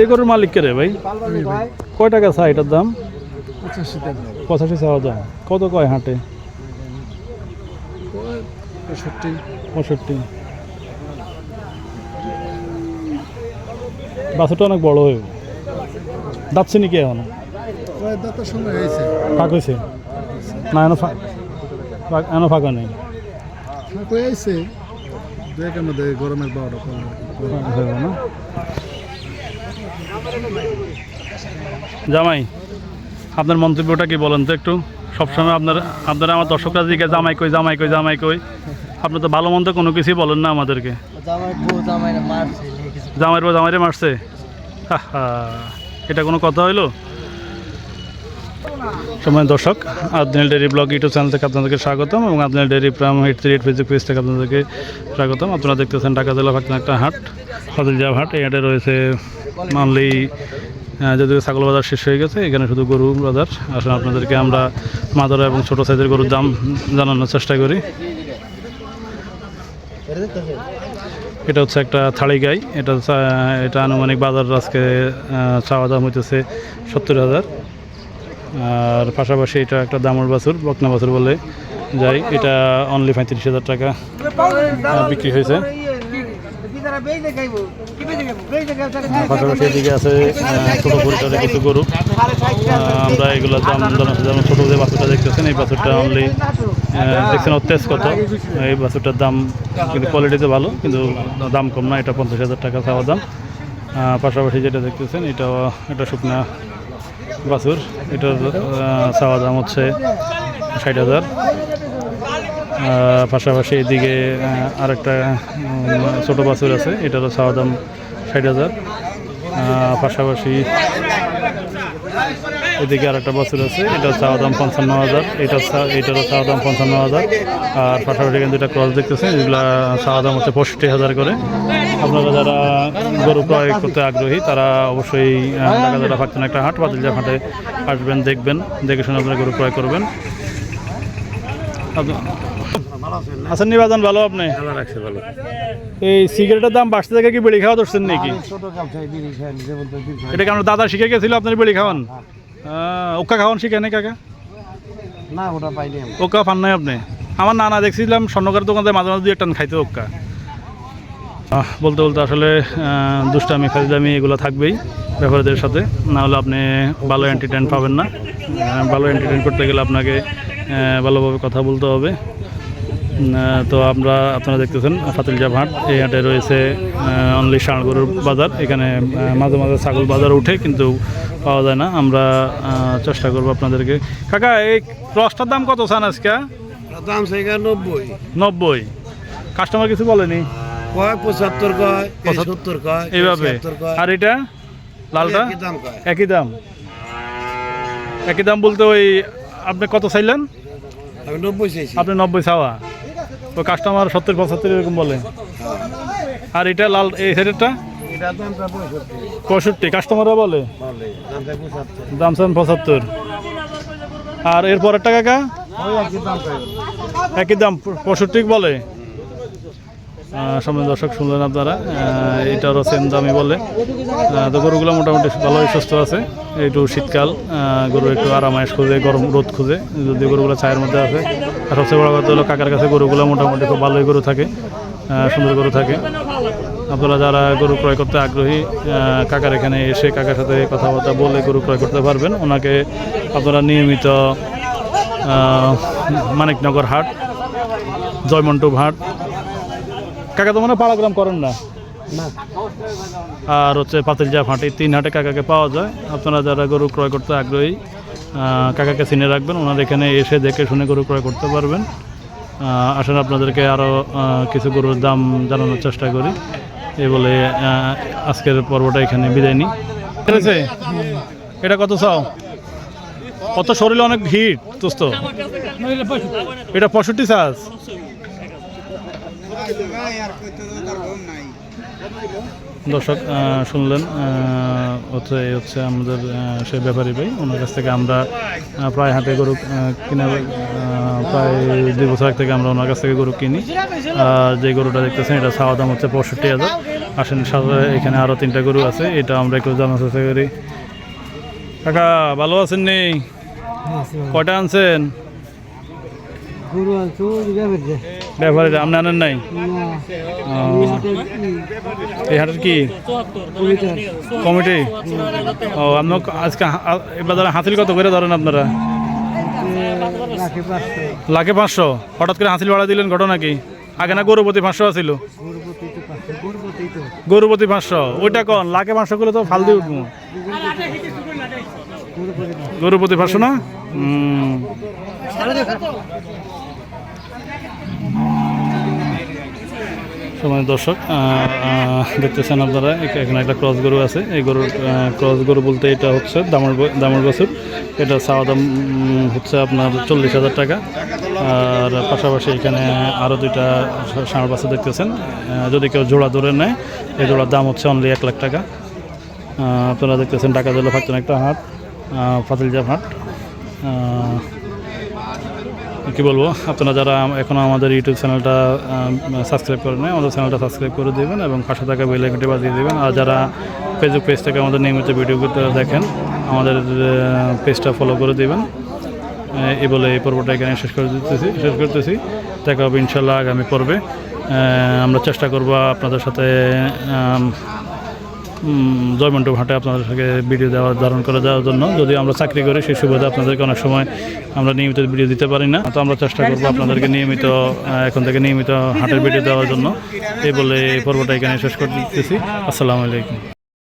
এই গরুর মালিক কে রে ভাই? কয় টাকা চা এটার দাম? পঁচাশি চাওয়া দাম। কত কয় হাটে? পঁয়ষট্টি। পঁয়ষট্টি বাছুরটা অনেক বড় হয়ে যাচ্ছে নাকি এখন? হয়েছে ফাঁক হয়েছে? না, এখনও ফাঁক এখনও ফাঁকা নেই। কয়ে আইছে দু গরমের কম না জামাই আপনার মন্তব্যটা কি বলেন তো একটু? সবসময় আপনার আপনারা আমার দর্শকরা দিকে জামাই কই জামাই কই জামাই কই। আপনি তো ভালো মন্দ কোনো কিছুই বলেন না আমাদেরকে। জামাই বউ জামাইরে মারছে এটা কোনো কথা হইল? সময় দর্শক, Adnal dairy blog YouTube channel থেকে আপনাদেরকে স্বাগতম এবং Adnal dairy প্রাম eight three eight Facebook page থেকে আপনাদেরকে স্বাগতম। আপনারা দেখতেছেন ঢাকা জেলা ফাঁকনা একটা হাট ফাদিলজাহ হাট। এই হাটে রয়েছে মানলি যদিও ছাগল বাজার শেষ হয়ে গেছে, এখানে শুধু গরু বাজার। আসলে আপনাদেরকে আমরা মাদার এবং ছোটো সাইজের গরুর দাম জানানোর চেষ্টা করি। এটা হচ্ছে একটা থাড়ি গাই, এটা এটা আনুমানিক বাজার আজকে চাওয়া দাম হইতেছে সত্তর হাজার। আর পাশাপাশি এটা একটা দামর বাছুর, বকনা বাছুর বলে যাই, এটা অনলি পঁয়ত্রিশ হাজার টাকা বিক্রি হয়েছে। পাশাপাশি এদিকে আছে ছোটো পরিসরে কিছু গরু। আমরা এগুলো দাম যেমন ছোটো যে বাছুরটা দেখতেছেন, এই বাছুরটা অনলি দেখছেন তেজ কত এই বাছুরটার দাম কিন্তু কোয়ালিটিতে ভালো, কিন্তু দাম কম না, এটা পঞ্চাশ হাজার টাকা চাওয়া দাম। পাশাপাশি যেটা দেখতেছেন, এটাও একটা শুকনা বাছুর। এটার চাওয়া দাম হচ্ছে ষাট হাজার। পাশাপাশি এদিকে আরেকটা ছোটো বাছুর আছে, এটারও চাওয়া দাম ষাট হাজার। পাশাপাশি এদিকে আরেকটা বছর আছে, এটার চাওয়া দাম পঞ্চান্ন হাজার। এটার এটারও চাওয়া দাম পঞ্চান্ন হাজার। আর পাশাপাশি কিন্তু দুটা ক্রস দেখতেছেন, এগুলা চাওয়া দাম হচ্ছে পঁয়ষট্টি হাজার করে। আপনারা যারা গরু ক্রয় করতে আগ্রহী তারা অবশ্যই ঢাকা ফাঁকতেন একটা হাট বাতিলজা হাটে আসবেন দেখবেন দেখে শুনে আপনারা গরু ক্রয় করবেন। আছেন নিবাদন ভালো আপনি? এই সিগারেটের দাম বাড়তে থেকে কি বেড়ি খাওয়া ধরছেন নাকি। এটা কি আপনার দাদা শিখে গেছিল আপনার বেড়ি খাওয়ান? ওকা খাওয়ান শিখে নেই কাকা? না ওটা পাইনি ওকা পান নাই আপনি? আমার নানা দেখছিলাম স্বর্ণকার দোকানে মাঝে মাঝে দুই একটা খাইতে ওকা। বলতে বলতে আসলে দুষ্টামি ফাজলামি এগুলো থাকবেই ব্যাপারীদের সাথে। না হলে আপনি ভালো এন্টারটেন পাবেন না। ভালো এন্টারটেন করতে গেলে আপনাকে ভালোভাবে কথা বলতে হবে। তো আমরা আপনারা দেখতেছেন ফাতিলজা হাট। এই হাটে রয়েছে অনলি গরুর বাজার। এখানে মাঝে মাঝে ছাগল বাজার উঠে কিন্তু পাওয়া যায় না। আমরা চেষ্টা করব আপনাদেরকে। কাকা এই ক্রসটার দাম কত চান আজকে? দাম নব্বই। নব্বই। কাস্টমার কিছু বলেনি? কয়? পঁচাত্তর কয়? সত্তর কয়? এইভাবে। আর এটা? লালটা? একই দাম একই দাম। বলতে ওই আপনি কত চাইলেন? নব্বই চাইছি। আপনি নব্বই চাওয়া। ওই কাস্টমার সত্তর পঁচাত্তর এরকম বলে। আর এটা লাল এই সাইডেরটা পঁয়ষট্টি। কাস্টমাররা বলে? দাম চান পঁচাত্তর। আর এর পরেরটা কাকা? ওই একই দাম পঁয়ষট্টি বলে? সামনে দর্শক শুনলেন আপনারা এটারও সেম দামই বলে। তো গরুগুলো মোটামুটি ভালোই সুস্থ আছে, একটু শীতকাল গরু একটু আরামায়েশ খুঁজে, গরম রোদ খুঁজে, যদি গরুগুলো ছায়ের মধ্যে আছে। আর সবচেয়ে বড় কথা হলো কাকার কাছে গরুগুলো মোটামুটি খুব ভালোই গরু থাকে সুন্দর গরু থাকে। আপনারা যারা গরু ক্রয় করতে আগ্রহী কাকার এখানে এসে কাকার সাথে কথাবার্তা বলে গরু ক্রয় করতে পারবেন। ওনাকে আপনারা নিয়মিত মানিকনগর হাট জয়মন্টু হাট কাকা তো মনে পাড়াগ্রাম করেন না? আর হচ্ছে পাতিলজা ফাঁটি তিন হাটে কাকাকে পাওয়া যায়। আপনারা যারা গরু ক্রয় করতে আগ্রহী কাকাকে চিনে রাখবেন। ওনার এখানে এসে দেখে শুনে গরু ক্রয় করতে পারবেন। আসলে আপনাদেরকে আরও কিছু গরুর দাম জানানোর চেষ্টা করি। এই বলে আজকের পর্বটা এখানে বিদায় নিই। এটা কত চাও? কত শরীরে অনেক ভিড় দোস্ত। এটা পঁয়ষট্টি চার্জ দর্শক শুনলেন হচ্ছে এই হচ্ছে আমাদের সেই ব্যাপারী ভাই। ওনার কাছ থেকে আমরা প্রায় হাতে গরু কিনে প্রায় দুই বছর আগ থেকে আমরা ওনার কাছ থেকে গরু কিনি। আর যে গরুটা দেখতেছেন এটা চাওয়া দাম হচ্ছে পঁয়ষট্টি হাজার। আসেন সাথে এখানে আরও তিনটা গরু আছে এটা আমরা একটু জানার চেষ্টা করি। কাকা ভালো আছেন নেই কয়টা আনছেন? গরু আনছো যে আপনি আনেন নাই? এই হাটের কি? কমিটি? ও আপনার আজকে এবার হাতিল কত করে ধরেন আপনারা? লাখে পাঁচশো। হঠাৎ করে হাতিল ভাড়া দিলেন, ঘটনা কি? আগে না গরুপতি পাঁচশো আছিল? গরুপতি পাঁচশো। ওইটা কন? লাখে পাঁচশো করলে তো ফাল দিয়ে উঠবো গরুপতি পাঁচশো না? সময় দর্শক দেখতেছেন আপনারা এখানে একটা ক্রস গরু আছে। এই গরুর ক্রস গরু বলতে এটা হচ্ছে দামর দামর বছর এটা চাওয়া দাম হচ্ছে আপনার চল্লিশ হাজার টাকা। আর পাশাপাশি এখানে আরও দুইটা সা- ষাঁড় বাচ্চা দেখতেছেন। যদি কেউ জোড়া ধরে নেয়, এই জোড়ার দাম হচ্ছে অনলি এক লাখ টাকা। আপনারা দেখতেছেন টাকা দিলে ফাঁকতেন একটা হাট ফাতিলজাপ হাট। কি বলব? আপনারা যারা এখনও আমাদের ইউটিউব চ্যানেলটা সাবস্ক্রাইব করে নেয় আমাদের চ্যানেলটা সাবস্ক্রাইব করে দেবেন এবং পাশে থাকা বেল আইকনটি বাজিয়ে দেবেন। আর যারা ফেসবুক পেজ থেকে আমাদের নিয়মিত ভিডিওগুলো দেখেন, আমাদের পেজটা ফলো করে দেবেন। এই বলে এই পর্বটা এখানে শেষ করে দিতেছি, শেষ করতেছি। দেখা হবে ইনশাল্লাহ আগামী পর্বে। আমরা চেষ্টা করব আপনাদের সাথে জয়মন্টু ঘাটে আপনাদের সাথে ভিডিও দেওয়া, ধারণ করে দেওয়ার জন্য। যদি আমরা চাকরি করি, সেই সুবিধা আপনাদেরকে অনেক সময় আমরা নিয়মিত ভিডিও দিতে পারি না। তো আমরা চেষ্টা করব আপনাদেরকে নিয়মিত এখন থেকে নিয়মিত হাটের ভিডিও দেওয়ার জন্য। এই বলে পর্বটা এখানে শেষ করতেছি। আসসালামু আলাইকুম।